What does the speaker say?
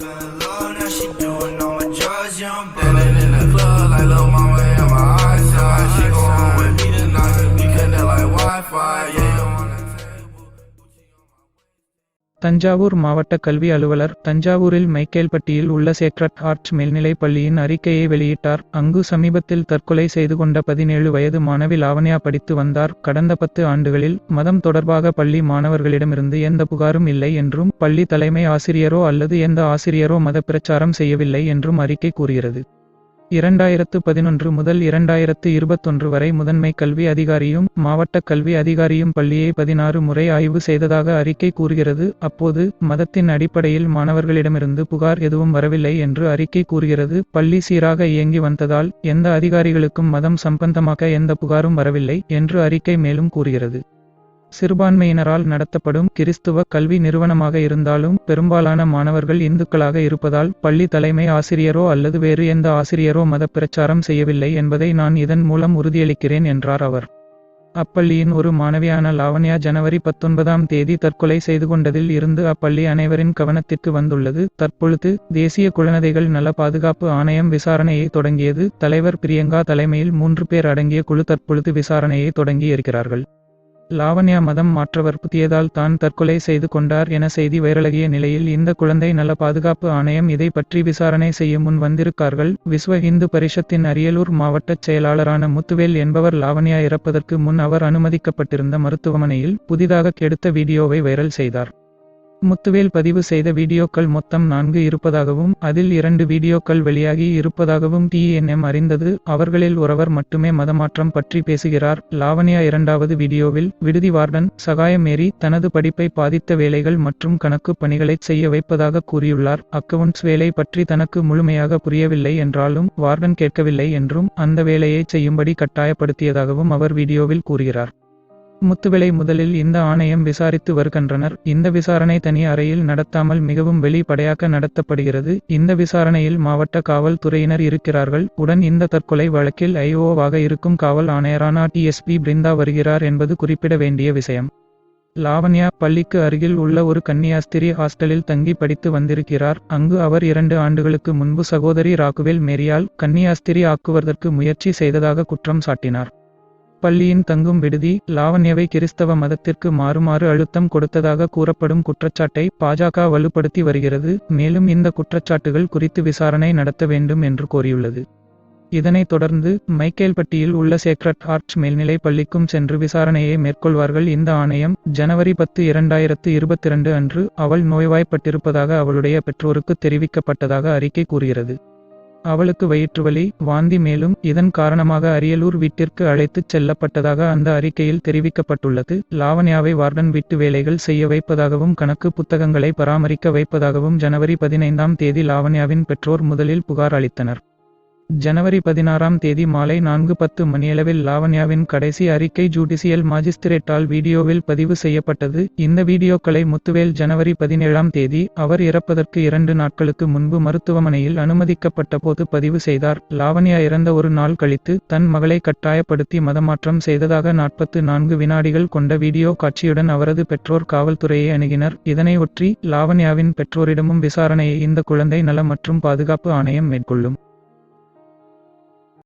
fell in love, now she doing? all Thanjavur மாவட்ட கல்வி அலுவலர் தஞ்சாவூரில் மைக்கேல்பட்டியில் உள்ள சேக்ரட் ஹார்ட் மேல்நிலைப் பள்ளியின் அறிக்கையை வெளியிட்டார். அங்கு சமீபத்தில் தற்கொலை செய்து கொண்ட பதினேழு வயது மாணவி லாவண்யா படித்து வந்தார். கடந்த பத்து ஆண்டுகளில் மதம் தொடர்பாக பள்ளி மாணவர்களிடமிருந்து எந்த புகாரும் இல்லை என்றும் பள்ளி தலைமை ஆசிரியரோ அல்லது எந்த ஆசிரியரோ மத பிரச்சாரம் செய்யவில்லை என்றும் அறிக்கை கூறுகிறது. இரண்டாயிரத்து பதினொன்று முதல் இரண்டாயிரத்து இருபத்தொன்று வரை முதன்மை கல்வி அதிகாரியும் மாவட்ட கல்வி அதிகாரியும் பள்ளியை பதினாறு முறை ஆய்வு செய்ததாக அறிக்கை கூறுகிறது. அப்போது மதத்தின் அடிப்படையில் மாணவர்களிடமிருந்து புகார் எதுவும் வரவில்லை என்று அறிக்கை கூறுகிறது. பள்ளி சீராக இயங்கி வந்ததால் எந்த அதிகாரிகளுக்கும் மதம் சம்பந்தமாக எந்த புகாரும் வரவில்லை என்று அறிக்கை மேலும் கூறுகிறது. சிறுபான்மையினரால் நடத்தப்படும் கிறிஸ்துவ கல்வி நிறுவனமாக இருந்தாலும் பெரும்பாலான மாணவர்கள் இந்துக்களாக இருப்பதால் பள்ளி தலைமை ஆசிரியரோ அல்லது வேறு எந்த ஆசிரியரோ மத பிரச்சாரம் செய்யவில்லை என்பதை நான் இதன் மூலம் உறுதியளிக்கிறேன் என்றார் அவர். அப்பள்ளியின் ஒரு மாணவியான லாவண்யா ஜனவரி பத்தொன்பதாம் தேதி தற்கொலை செய்து கொண்டதில் இருந்து அப்பள்ளி அனைவரின் கவனத்திற்கு வந்துள்ளது. தற்பொழுது தேசிய குழந்தைகள் நல பாதுகாப்பு ஆணையம் விசாரணையை தொடங்கியது. தலைவர் பிரியங்கா தலைமையில் மூன்று பேர் அடங்கிய குழு தற்பொழுது விசாரணையை தொடங்கி இருக்கிறார்கள். லாவண்யா மதம் மாற்றவர் புதியதால் தான் தற்கொலை செய்து கொண்டார் என செய்தி வைரலகிய நிலையில் இந்த குழந்தை நல பாதுகாப்பு ஆணையம் இதை பற்றி விசாரணை செய்ய முன் வந்திருக்கார்கள். விஸ்வ இந்து பரிஷத்தின் அரியலூர் மாவட்டச் செயலாளரான முத்துவேல் என்பவர் லாவண்யா இறப்பதற்கு முன் அவர் அனுமதிக்கப்பட்டிருந்த மருத்துவமனையில் புதிதாக கெடுத்த வீடியோவை வைரல் செய்தார். முத்துவேல் பதிவு செய்த வீடியோக்கள் மொத்தம் நான்கு இருப்பதாகவும் அதில் இரண்டு வீடியோக்கள் வெளியாகி இருப்பதாகவும் டிஎன்எம் அறிந்தது. அவர்களில் ஒருவர் மட்டுமே மதமாற்றம் பற்றி பேசுகிறார். லாவண்யா இரண்டாவது வீடியோவில் விடுதி வார்டன் சகாயமேரி தனது படிப்பை பாதித்த வேலைகள் மற்றும் கணக்கு பணிகளை செய்ய வைப்பதாக கூறியுள்ளார். அக்கவுண்ட்ஸ் வேலை பற்றி தனக்கு முழுமையாக புரியவில்லை என்றாலும் வார்டன் கேட்கவில்லை என்றும் அந்த வேலையை செய்யும்படி கட்டாயப்படுத்தியதாகவும் அவர் வீடியோவில் கூறுகிறார். முத்துவிலை முதலில் இந்த ஆணையம் விசாரித்து வருகின்றனர். இந்த விசாரணை தனி அறையில் நடத்தாமல் மிகவும் வெளிப்படையாக நடத்தப்படுகிறது. இந்த விசாரணையில் மாவட்ட காவல்துறையினர் இருக்கிறார்கள். உடன் இந்த தற்கொலை வழக்கில் ஐஓவாக இருக்கும் காவல் ஆணையரான டிஎஸ்பி பிருந்தா வருகிறார் என்பது குறிப்பிட வேண்டிய விஷயம். லாவண்யா பள்ளிக்கு அருகில் உள்ள ஒரு கன்னியாஸ்திரி ஹாஸ்டலில் தங்கி படித்து வந்திருக்கிறார். அங்கு அவர் இரண்டு ஆண்டுகளுக்கு முன்பு சகோதரி ராகுவேல் மேரியால் கன்னியாஸ்திரி ஆக்குவதற்கு முயற்சி செய்ததாக குற்றம் சாட்டினார். பள்ளியின் தங்கும் விடுதி லாவண்யவை கிறிஸ்தவ மதத்திற்கு மாறுமாறு அழுத்தம் கொடுத்ததாக கூறப்படும் குற்றச்சாட்டை பாஜக வலுப்படுத்தி வருகிறது. மேலும் இந்த குற்றச்சாட்டுகள் குறித்து விசாரணை நடத்த வேண்டும் என்று கோரியுள்ளது. இதனைத் தொடர்ந்து மைக்கேல்பட்டியில் உள்ள சேக்ரட் ஹார்ட் மேல்நிலை பள்ளிக்கும் சென்று விசாரணையை மேற்கொள்வார்கள். இந்த ஆணையம் ஜனவரி பத்து இரண்டாயிரத்து இருபத்தி இரண்டு அன்று அவள் நோய்வாய்ப்பட்டிருப்பதாக அவளுடைய பெற்றோருக்கு தெரிவிக்கப்பட்டதாக அறிக்கை கூறுகிறது. அவளுக்கு வயிற்றுவலி வாந்தி மேலும் இதன் காரணமாக அரியலூர் வீட்டிற்கு அழைத்துச் செல்லப்பட்டதாக அந்த அறிக்கையில் தெரிவிக்கப்பட்டுள்ளது. லாவண்யாவை வார்டன் வீட்டு வேலைகள் செய்ய வைப்பதாகவும் கணக்கு புத்தகங்களை பராமரிக்க வைப்பதாகவும் ஜனவரி பதினைந்தாம் தேதி லாவண்யாவின் பெற்றோர் முதலில் புகார் அளித்தனர். ஜனவரி பதினாறாம் தேதி மாலை நான்கு பத்து மணியளவில் லாவண்யாவின் கடைசி அறிக்கை ஜுடிசியல் மாஜிஸ்திரேட்டால் வீடியோவில் பதிவு செய்யப்பட்டது. இந்த வீடியோக்களை முத்துவேல் ஜனவரி பதினேழாம் தேதி அவர் இறப்பதற்கு இரண்டு நாட்களுக்கு முன்பு மருத்துவமனையில் அனுமதிக்கப்பட்ட போது பதிவு செய்தார். லாவண்யா இறந்த ஒரு நாள் கழித்து தன் மகளை கட்டாயப்படுத்தி மதமாற்றம் செய்ததாக நாற்பத்து நான்கு வினாடிகள் கொண்ட வீடியோ காட்சியுடன் அவரது பெற்றோர் காவல்துறையை அணுகினர். இதனை ஒற்றி லாவண்யாவின் பெற்றோரிடமும் விசாரணையை இந்த குழந்தை நல மற்றும் பாதுகாப்பு ஆணையம் மேற்கொள்ளும்.